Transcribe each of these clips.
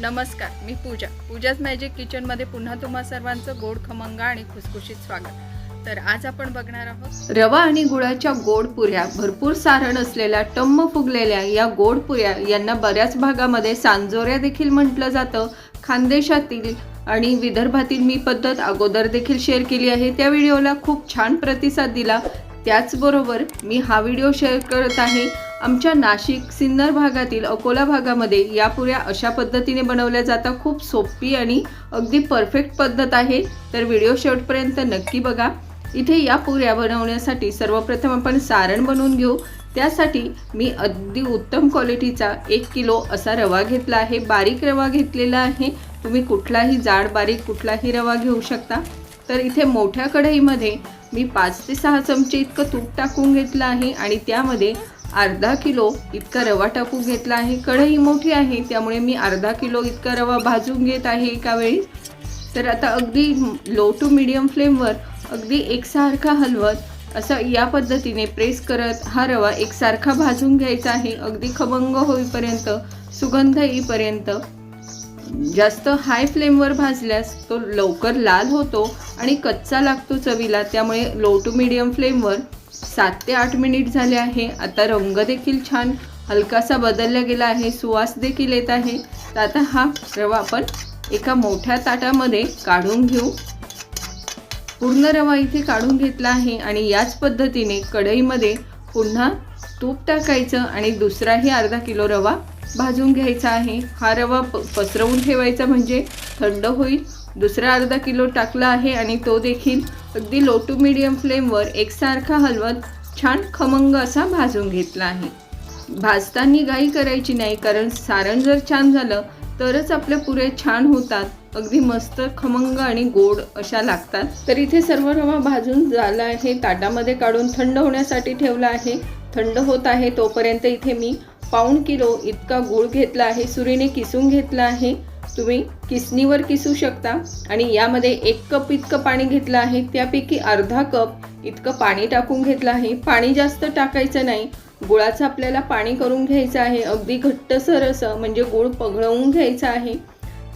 नमस्कार मी पूजा. पूजाच मॅजिक किचनमध्ये पुन्हा तुम्हा सर्वांचं गोड खमंग आणि खुसखुशीत स्वागत. तर आज आपण बघणार आहोत रवा आणि गुळाच्या गोड पुऱ्या. भरपूर सारण असलेल्या टम्म फुगलेल्या या गोड पुऱ्या यांना बऱ्याच भागामध्ये सांजोऱ्या देखील म्हटलं जातं. खानदेशातील आणि विदर्भातील मी पद्धत अगोदर देखील शेअर केली आहे. त्या व्हिडिओला खूप छान प्रतिसाद दिला. त्याचबरोबर मी हा व्हिडिओ शेअर करत आहे. आमच्या नाशिक सिन्नर भागातील अकोला भागामध्ये या पुऱ्या अशा पद्धतीने बनवल्या जातात खूप सोपी आणि अगदी परफेक्ट पद्धत आहे. तर व्हिडिओ शेवटपर्यंत नक्की बघा. इथे या पुऱ्या बनवण्यासाठी सर्वप्रथम आपण सारण बनवून घेऊ. त्यासाठी मी अगदी उत्तम क्वालिटीचा एक किलो असा रवा घेतला आहे. बारीक रवा घेतलेला आहे. तुम्ही कुठलाही जाड बारीक कुठलाही रवा घेऊ शकता. तर इथे मोठ्या कढईमध्ये मी पाच ते सहा चमचे इतकं तूप टाकून घेतलं आहे आणि त्यामध्ये अर्धा किलो इतका रवा टाकून घेतला आहे. कढई मोठी आहे त्यामुळे मी अर्धा किलो इतका रवा भाजून घेत आहे एका वेळी तर आता अगदी लो टू मिडियम फ्लेमवर अगदी एकसारखा हलवत असं या पद्धतीने प्रेस करत हा रवा एकसारखा भाजून घ्यायचा आहे. अगदी खमंग होईपर्यंत सुगंध येईपर्यंत. जास्त हाय फ्लेमवर भाजल्यास तो लवकर लाल होतो आणि कच्चा लागतो चवीला त्यामुळे लो टू मिडियम फ्लेमवर सात ते आठ मिनिट झाले आहे. आता रंग देखील छान हलकासा बदलला गेला आहे. सुवास देखील येत आहे. तर आता हा रवा आपण एका मोठ्या ताटामध्ये काढून घेऊ. पूर्ण रवा इथे काढून घेतला आहे आणि याच पद्धतीने कढईमध्ये पुन्हा तूप टाकायचं आणि दुसराही अर्धा किलो रवा भाजून घ्यायचा आहे. हा रवा प पसरवून ठेवायचा म्हणजे थंड होईल. दुसरा अर्धा किलो टाकला आहे आणि तो देखील अगदी लो टू मिडियम फ्लेमवर एकसारखा हलवत छान खमंग असा भाजून घेतला आहे. भाजताना घाई करायची नाही कारण सारण जर छान झालं तरच आपले पुरे छान होतात. अगदी मस्त खमंग आणि गोड अशा लागतात. तर इथे सर्व रवा भाजून झाला आहे. ताटामध्ये काढून थंड होण्यासाठी ठेवला आहे. थंड होत आहे तोपर्यंत इथे मी पाऊण किलो इतका गूळ घेतला आहे. सुरीने किसून घेतला आहे. तुम्ही किसनीवर किसू शकता. आणि यामध्ये एक कप इतकं पाणी घेतलं आहे त्यापैकी अर्धा कप इतकं पाणी टाकून घेतलं आहे. पाणी जास्त टाकायचं नाही. गुळाचं आपल्याला पाणी करून घ्यायचं आहे. अगदी घट्टसर असं म्हणजे गुळ पघळवून घ्यायचं आहे.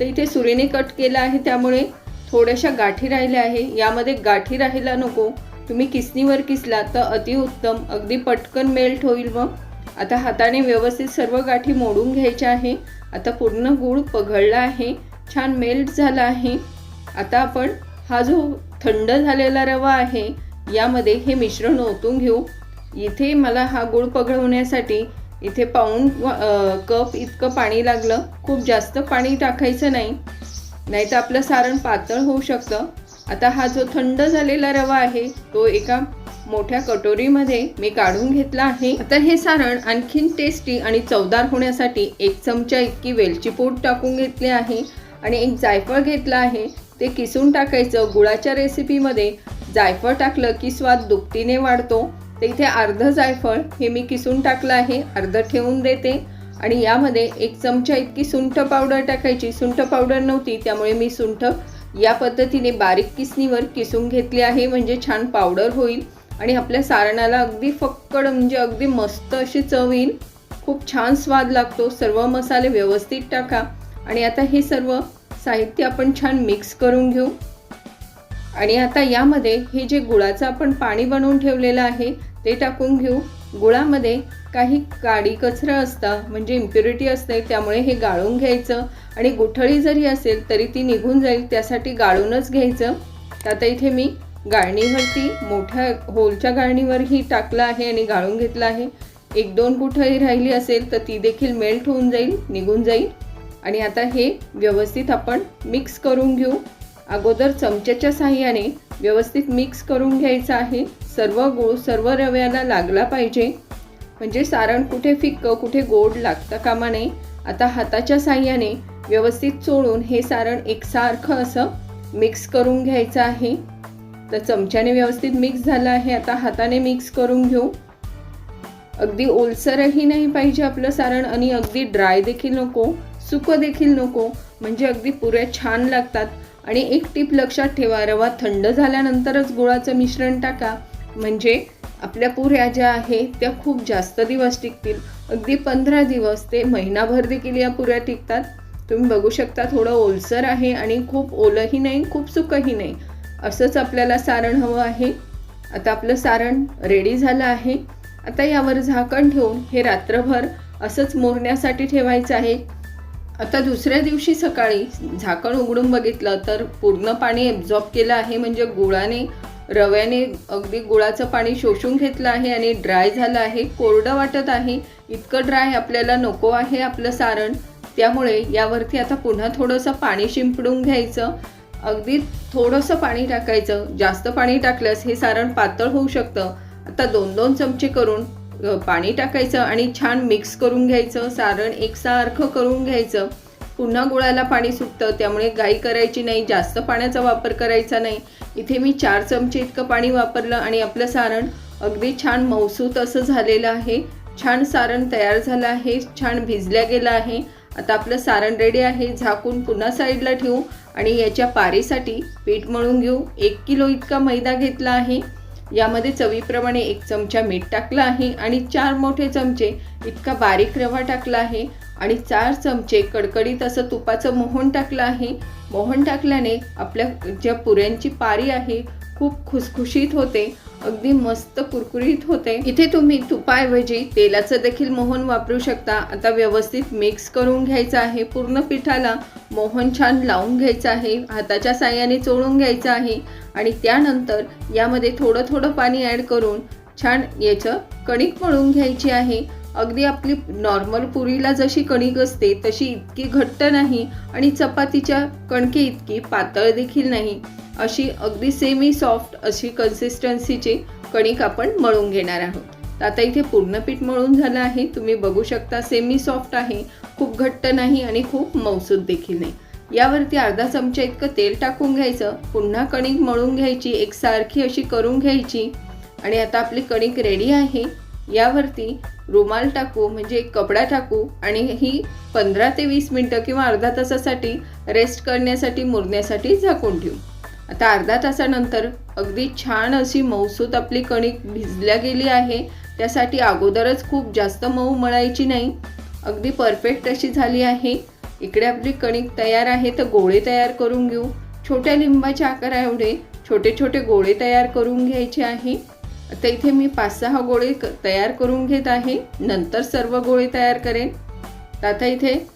तर इथे सुरीने कट केलं आहे त्यामुळे थोड्याशा गाठी राहिल्या आहे. यामध्ये गाठी राहायला नको. तुम्ही किसनीवर किसला तर अतिउत्तम. अगदी पटकन मेल्ट होईल मग. आता हाताने व्यवस्थित सर्व गाठी मोडून घ्यायच्या आहे. आता पूर्ण गूळ पघळला आहे. छान मेल्ट झाला आहे. आता आपण हा जो थंड झालेला रवा आहे यामध्ये हे मिश्रण ओतून घेऊ. इथे मला हा गूळ पघळवण्यासाठी इथे पाऊण कप इतकं पाणी लागलं. खूप जास्त पाणी टाकायचं नाही. नाही तर आपलं सारण पातळ होऊ शकतं. आता हा जो थंड झालेला रवा आहे तो एका मोठ्या कटोरीमध्ये मी काढून घेतला आहे. आता हे सारण आणखीन टेस्टी आणि चवदार होण्यासाठी एक चमचा इतकी वेलची पूड टाकून घेतली आहे. आणि एक जायफळ घेतला आहे. ते किसून टाकायचं. गुळाच्या रेसिपीमध्ये जायफळ टाकलं की स्वाद दुपटीने वाढतो. तर इथे अर्ध जायफळ हे मी किसून टाकलं आहे. अर्ध ठेवून देते. आणि यामध्ये एक चमचा इतकी सुंठ पावडर टाकायची. सुंठ पावडर नव्हती त्यामुळे मी सुंठ या पद्धतीने बारीक किसणीवर किसून घेतली आहे. म्हणजे छान पावडर होईल. आणि आपल्या सारणाला अगदी फक्कड म्हणजे अगदी मस्त अशी चव येईल. खूप छान स्वाद लागतो. सर्व मसाले व्यवस्थित टाका. आणि आता हे सर्व साहित्य आपण छान मिक्स करून घेऊ. आणि आता यामध्ये हे जे गुळाचं आपण पाणी बनवून ठेवलेलं आहे ते टाकून घेऊ. गुळामध्ये काही काडी कचरा असता म्हणजे इम्प्युरिटी असते त्यामुळे हे गाळून घ्यायचं. आणि गुठळी जरी असेल तरी ती निघून जाईल त्यासाठी गाळूनच घ्यायचं. आता इथे मी गाळणीवरती मोठ्या होलच्या गाळणीवरही टाकलं आहे आणि गाळून घेतलं आहे. एक दोन कुठंही राहिली असेल तर ती देखील मेल्ट होऊन जाईल निघून जाईल. आणि आता हे व्यवस्थित आपण मिक्स करून घेऊ. अगोदर चमच्याच्या साह्याने व्यवस्थित मिक्स करून घ्यायचं आहे. सर्व गोळ सर्व रव्याला लागला पाहिजे. म्हणजे सारण कुठे फिक्क कुठे गोड लागता कामा नये. आता हाताच्या साह्याने व्यवस्थित चोळून हे सारण एकसारखं असं मिक्स करून घ्यायचं आहे. तर चमच्याने व्यवस्थित मिक्स झालं आहे. आता हाताने मिक्स करून घेऊ. अगदी ओलसरही नाही पाहिजे आपलं सारण आणि अगदी ड्राय देखील नको सुकं देखील नको. म्हणजे अगदी पुऱ्या छान लागतात. आणि एक टीप लक्षात ठेवा रवा थंड झाल्यानंतरच गुळाचं मिश्रण टाका. म्हणजे आपल्या पुऱ्या ज्या आहे त्या खूप जास्त दिवस टिकतील. अगदी पंधरा दिवस ते महिनाभर देखील या पुऱ्या टिकतात. तुम्ही बघू शकता थोडं ओलसर आहे आणि खूप ओलंही नाही खूप सुकंही नाही. असंच आपल्याला सारण हवं आहे. आता आपलं सारण रेडी झालं आहे. आता यावर झाकण ठेवून हे रात्रभर असंच मोरण्यासाठी ठेवायचं आहे. आता दुसऱ्या दिवशी सकाळी झाकण उघडून बघितलं तर पूर्ण पाणी एब्झॉर्ब केलं आहे. म्हणजे गुळाने रव्याने अगदी गुळाचं पाणी शोषून घेतलं आहे आणि ड्राय झालं आहे. कोरडं वाटत आहे. इतकं ड्राय आपल्याला नको आहे आपलं सारण. त्यामुळे यावरती आता पुन्हा थोडंसं पाणी शिंपडून घ्यायचं. अगदी थोडंसं पाणी टाकायचं जास्त पाणी टाकल्यास हे सारण पातळ होऊ शकतं. आता दोन दोन चमचे करून पाणी टाकायचं आणि छान मिक्स करून घ्यायचं सारण एकसारखं करून घ्यायचं. पुन्हा गुळाला पाणी सुटतं त्यामुळे गाई करायची नाही जास्त पाण्याचा वापर करायचा नाही. इथे मी चार चमचे इतकं पाणी वापरलं आणि आपलं सारण अगदी छान मौसूत असं झालेलं आहे. छान सारण तयार झालं आहे छान भिजल्या गेलं आहे. आता आपलं सारण रेडी आहे झाकून पुन्हा साईडला ठेवू. आणि याच्या पारीसाठी पीठ मळून घेऊ. एक किलो इतका मैदा घेतला आहे. यामध्ये चवीप्रमाणे एक चमचा मीठ टाकलं आहे आणि चार मोठे चमचे इतका बारीक रवा टाकला आहे आणि चार चमचे कडकडीत असं तुपाचं मोहन टाकलं आहे. मोहन टाकल्याने आपल्या ज्या पुऱ्यांची पारी आहे खूप खुसखुशीत होते अगदी मस्त कुरकुरीत होते. इथे तुम्ही तुपाऐवजी तेलाचं देखील मोहन वापरू शकता. आता व्यवस्थित मिक्स करून घ्यायचं आहे. पूर्ण पिठाला मोहन छान लावून घ्यायचं आहे. हाताच्या साह्याने चोळून घ्यायचं आहे. आणि त्यानंतर यामध्ये थोडं थोडं पाणी ॲड करून छान याचं कणिक मळून घ्यायची आहे. अगदी आपली नॉर्मल पुरीला जशी कणिक असते तशी इतकी घट्ट नाही आणि चपातीच्या कणके इतकी पातळ देखील नाही. अशी अगदी सेमी सॉफ्ट अशी कन्सिस्टन्सीची कणिक आपण मळून घेणार आहोत. तर आता इथे पूर्ण पीठ मळून झालं आहे. तुम्ही बघू शकता सेमी सॉफ्ट आहे. खूप घट्ट नाही आणि खूप मौसूद देखील नाही. यावरती अर्धा चमचा इतकं तेल टाकून घ्यायचं. पुन्हा कणिक मळून घ्यायची. एकसारखी अशी करून घ्यायची. आणि आता आपली कणिक रेडी आहे. यावरती रुमाल टाकू म्हणजे एक कपडा टाकू आणि ही पंधरा ते वीस मिनटं किंवा अर्धा तासासाठी रेस्ट करण्यासाठी मुरण्यासाठी झाकून ठेवू. आता अर्धा तासानंतर अगदी छान अशी मऊसूत आपली कणिक भिजल्या गेली आहे. त्यासाठी अगोदरच खूप जास्त मऊ मळायची नाही. अगदी परफेक्ट अशी झाली आहे. इकडे आपली कणिक तयार आहे तर गोळे तयार करून घेऊ. छोट्या लिंबाच्या आकारा एवढे छोटे छोटे गोळे तयार करून घ्यायचे आहे. आता इथे मी पाच सहा गोळे क- तयार करून घेत आहे. नंतर सर्व गोळे तयार करेन. आता इथे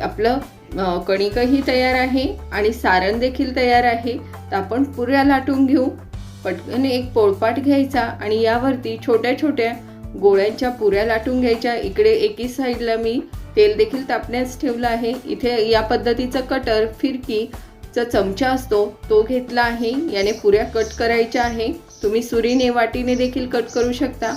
आपलं कणिकही तयार आहे आणि सारण देखील तयार आहे. तर आपण पुऱ्या लाटून घेऊ. पटकन एक पोळपाट घ्यायचा आणि यावरती छोट्या छोट्या गोळ्यांच्या पुऱ्या लाटून घ्यायच्या. इकडे एकी साईडला मी तेल देखील तापण्यास ठेवलं आहे. इथे या पद्धतीचं कटर फिरकीचा चमचा असतो तो घेतला आहे. याने पुऱ्या कट करायच्या आहे. तुम्ही सुरीने वाटीने देखील कट करू शकता.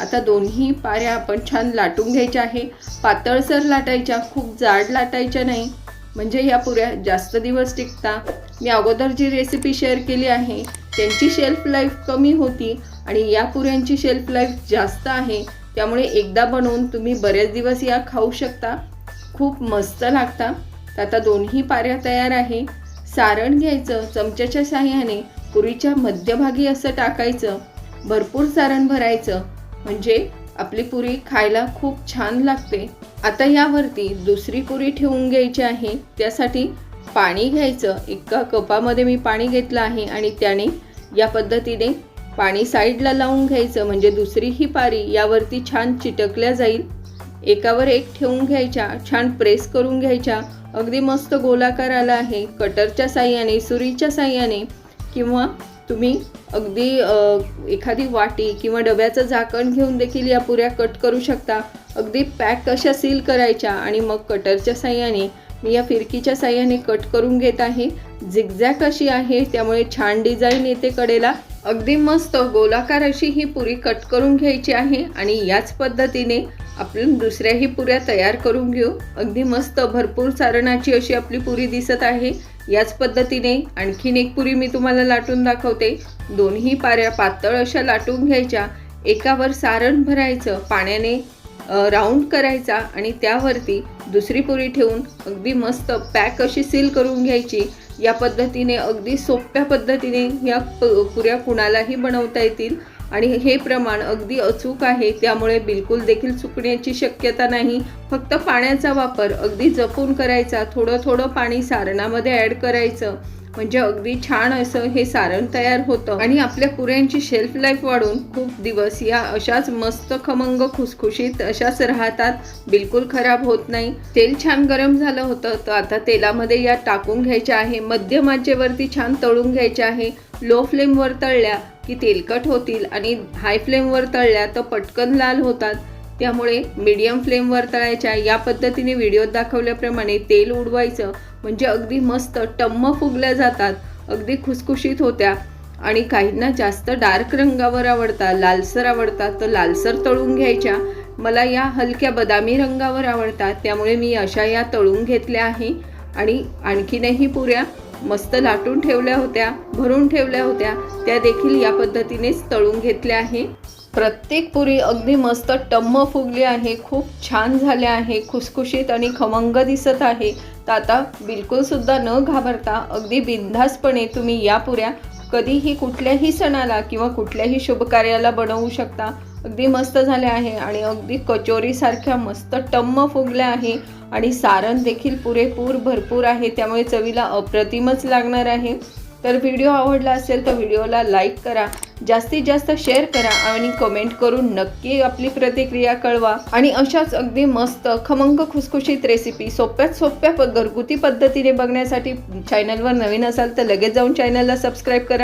आता दोन्ही पाऱ्या आपण छान लाटून घ्यायच्या आहे. पातळसर लाटायच्या खूप जाड लाटायच्या नाही. म्हणजे या पुऱ्या जास्त दिवस टिकता. मी अगोदर जी रेसिपी शेअर केली आहे त्यांची शेल्फ लाईफ कमी होती आणि या पुऱ्यांची शेल्फ लाईफ जास्त आहे. त्यामुळे एकदा बनवून तुम्ही बरेच दिवस या खाऊ शकता. खूप मस्त लागता. तर आता दोन्ही पाऱ्या तयार आहे. सारण घ्यायचं चमच्याच्या साह्याने पुरीच्या मध्यभागी असं टाकायचं. भरपूर सारण भरायचं. म्हणजे आपली पुरी खायला खूप छान लागते. आता यावरती दुसरी पुरी ठेवून घ्यायची आहे. त्यासाठी पाणी घ्यायचं. एका कपामध्ये मी पाणी घेतलं आहे आणि त्याने या पद्धतीने पाणी साईडला लावून घ्यायचं. म्हणजे दुसरी ही पारी यावरती छान चिटकल्या जाईल. एकावर एक ठेवून घ्यायच्या. छान प्रेस करून घ्यायच्या. अगदी मस्त गोलाकार आला आहे. कटरच्या साह्याने सुरीच्या साह्याने किंवा तुम्ही अगदी एखादी वाटी किंवा डब्याचं झाकण घेऊन देखील या पुऱ्या कट करू शकता. अगदी पॅक कशा सील करायच्या आणि मग कटरच्या साह्याने मी या फिरकीच्या साह्याने कट करून घेत आहे. झिगझॅक अशी आहे त्यामुळे छान डिझाईन येते कडेला. अगदी मस्त गोलाकार अशी ही पुरी कट करून घ्यायची आहे आणि याच पद्धतीने आपण दुसऱ्याही पुऱ्या तयार करून घेऊ. अगदी मस्त भरपूर सारणाची अशी आपली पुरी दिसत आहे. याच पद्धतीने आणखीन एक पुरी मी तुम्हाला लाटून दाखवते. दोन्ही पाऱ्या पातळ अशा लाटून घ्यायच्या. एकावर सारण भरायचं पाण्याने राऊंड करायचा आणि त्यावरती दुसरी पुरी ठेवून अगदी मस्त पॅक अशी सील करून घ्यायची. या पद्धतीने अगदी सोप्या पद्धतीने या प पुऱ्या कुणालाही बनवता येतील. आणि हे प्रमाण अगदी अचूक आहे त्यामुळे बिलकुल देखील चुकण्याची शक्यता नाही. फक्त पाण्याचा वापर अगदी जपून करायचा थोडं थोडं पाणी सारणामध्ये ॲड करायचं. म्हणजे अगदी छान असं हे सारण तयार होतं. आणि आपल्या पुऱ्यांची शेल्फ लाईफ वाढून खूप दिवस या अशाच मस्त खमंग खुसखुशीत अशाच राहतात. बिलकुल खराब होत नाही. तेल छान गरम झालं होतं तर आता तेलामध्ये या टाकून घ्यायचे आहे. मध्यम आचेवरती छान तळून घ्यायचे आहे. लो फ्लेमवर तळल्या की तेलकट होतील आणि हाय फ्लेमवर तळल्या तर पटकन लाल होतात. त्यामुळे मीडियम फ्लेमवर तळायच्या या पद्धतीने व्हिडिओत दाखवल्याप्रमाणे तेल उडवायचं. म्हणजे अगदी मस्त टम्म फुगल्या जातात. अगदी खुसखुशीत होत्या. आणि काहींना जास्त डार्क रंगावर आवडतात. लालसर आवडतात. तर लालसर तळून घ्यायच्या. मला या हलक्या बदामी रंगावर आवडतात. त्यामुळे मी अशा या तळून घेतल्या आहे. आणि आणखीनही पुऱ्या. मस्त लाटून ठेवल्या होत्या भरून ठेवल्या होत्या त्या देखील या पद्धतीनेच तळून घेतल्या आहे. प्रत्येक पुरी अगदी मस्त टम्म फुगली आहे खूप छान झाल्या आहे खुसखुशीत आणि खमंग दिसत आहे. तर आता बिलकुलसुद्धा न घाबरता अगदी बिनधास्तपणे तुम्ही या पुऱ्या कधीही कुठल्याही सणाला किंवा कुठल्याही शुभकार्याला बनवू शकता. अगदी मस्त झाल्या आहे आणि अगदी कचोरीसारख्या मस्त टम्म फुगल्या आहे आणि सारण देखील पुरेपूर भरपूर आहे. त्यामुळे चवीला अप्रतिमच लागणार आहे. तर व्हिडिओ आवडला असेल तर व्हिडिओला लाईक करा जास्तीत जास्त शेअर करा आणि कमेंट करून नक्की आपली प्रतिक्रिया कळवा. आणि अशाच अगदी मस्त खमंग खुसखुशीत रेसिपी सोप्यात सोप्या प- घरगुती पद्धतीने बघण्यासाठी चॅनलवर नवीन असाल तर लगेच जाऊन चॅनलला सबस्क्राईब करा.